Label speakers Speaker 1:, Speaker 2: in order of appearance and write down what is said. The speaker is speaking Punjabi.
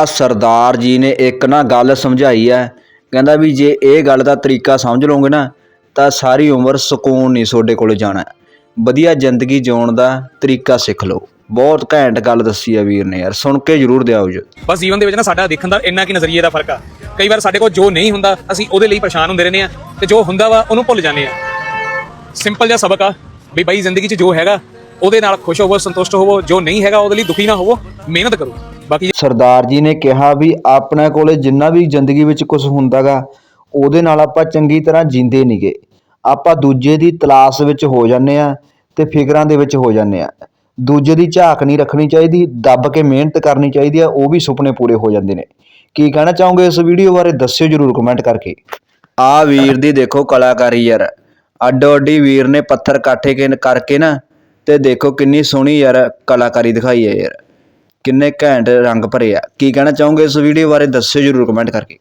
Speaker 1: ਆ ਸਰਦਾਰ ਜੀ ਨੇ ਇੱਕ ਨਾ ਗੱਲ ਸਮਝਾਈ ਹੈ। ਕਹਿੰਦਾ ਵੀ ਜੇ ਇਹ ਗੱਲ ਦਾ ਤਰੀਕਾ ਸਮਝ ਲਓਗੇ ਨਾ, ਤਾਂ ਸਾਰੀ ਉਮਰ ਸਕੂਨ ਨਹੀਂ ਤੁਹਾਡੇ ਕੋਲ ਜਾਣਾ। ਵਧੀਆ ਜ਼ਿੰਦਗੀ ਜਿਉਣ ਦਾ ਤਰੀਕਾ ਸਿੱਖ ਲਓ। ਬਹੁਤ ਘੈਂਟ ਗੱਲ ਦੱਸੀ ਆ ਵੀਰ ਨੇ ਯਾਰ, ਸੁਣ ਕੇ ਜ਼ਰੂਰ ਦਿਆਓ ਜੀ।
Speaker 2: ਬਸ ਜੀਵਨ ਦੇ ਵਿੱਚ ਨਾ ਸਾਡਾ ਦੇਖਣ ਦਾ ਇੰਨਾ ਕੀ ਨਜ਼ਰੀਏ ਦਾ ਫ਼ਰਕ ਆ। ਕਈ ਵਾਰ ਸਾਡੇ ਕੋਲ ਜੋ ਨਹੀਂ ਹੁੰਦਾ, ਅਸੀਂ ਉਹਦੇ ਲਈ ਪਰੇਸ਼ਾਨ ਹੁੰਦੇ ਰਹਿੰਦੇ ਆ ਤੇ ਜੋ ਹੁੰਦਾ ਵਾ ਉਹਨੂੰ ਭੁੱਲ ਜਾਂਦੇ ਆ। ਸਿੰਪਲ ਜਿਹਾ ਸਬਕ ਆ ਵੀ ਬਾਈ ਜ਼ਿੰਦਗੀ 'ਚ ਜੋ ਹੈਗਾ, ਉਹਦੇ ਨਾਲ ਖੁਸ਼ ਹੋਵੋ, ਸੰਤੁਸ਼ਟ ਹੋਵੋ, ਜੋ ਨਹੀਂ ਹੈਗਾ ਉਹਦੇ ਲਈ ਦੁਖੀ ਨਾ ਹੋਵੋ, ਮਿਹਨਤ ਕਰੋ। ਬਾਕੀ
Speaker 1: ਸਰਦਾਰ ਜੀ ਨੇ ਕਿਹਾ ਵੀ ਆਪਣੇ ਕੋਲੇ ਜਿੰਨਾ ਵੀ ਜ਼ਿੰਦਗੀ ਵਿੱਚ ਕੁਝ ਹੁੰਦਾਗਾ, ਉਹਦੇ ਨਾਲ ਆਪਾਂ ਚੰਗੀ ਤਰ੍ਹਾਂ ਜੀਂਦੇ ਨਹੀਂਗੇ ਆਪਾਂ ਦੂਜੇ ਦੀ ਤਲਾਸ਼ ਵਿੱਚ ਹੋ ਜਾਂਦੇ ਆ ਤੇ ਫਿਕਰਾਂ ਦੇ ਵਿੱਚ ਹੋ ਜਾਂਦੇ ਆ ਦੂਜੇ ਦੀ ਝਾਕ ਨਹੀਂ ਰੱਖਣੀ ਚਾਹੀਦੀ, ਦੱਬ ਕੇ ਮਿਹਨਤ ਕਰਨੀ ਚਾਹੀਦੀ ਆ ਉਹ ਵੀ ਸੁਪਨੇ ਪੂਰੇ ਹੋ ਜਾਂਦੇ ਨੇ। ਕੀ ਕਹਿਣਾ ਚਾਹੋਗੇ ਇਸ ਵੀਡੀਓ ਬਾਰੇ, ਦੱਸਿਓ ਜਰੂਰ ਕਮੈਂਟ ਕਰਕੇ। ਆ ਵੀਰ ਦੀ ਦੇਖੋ ਕਲਾਕਾਰੀ ਯਾਰ, ਅੱਡੋ ਅੱਡੀ ਵੀਰ ਨੇ ਪੱਥਰ ਇਕੱਠੇ ਕੇ- ਕਰਕੇ ਨਾ, ਤੇ ਦੇਖੋ ਕਿੰਨੀ ਸੋਹਣੀ ਯਾਰ ਕਲਾਕਾਰੀ ਦਿਖਾਈ ਹੈ ਯਾਰ। ਕਿੰਨੇ ਘੈਂਟ ਰੰਗ ਭਰੇ ਆ। ਕੀ ਕਹਿਣਾ ਚਾਹੋਗੇ ਇਸ ਵੀਡੀਓ ਬਾਰੇ, ਦੱਸਿਓ ਜਰੂਰ ਕਮੈਂਟ ਕਰਕੇ।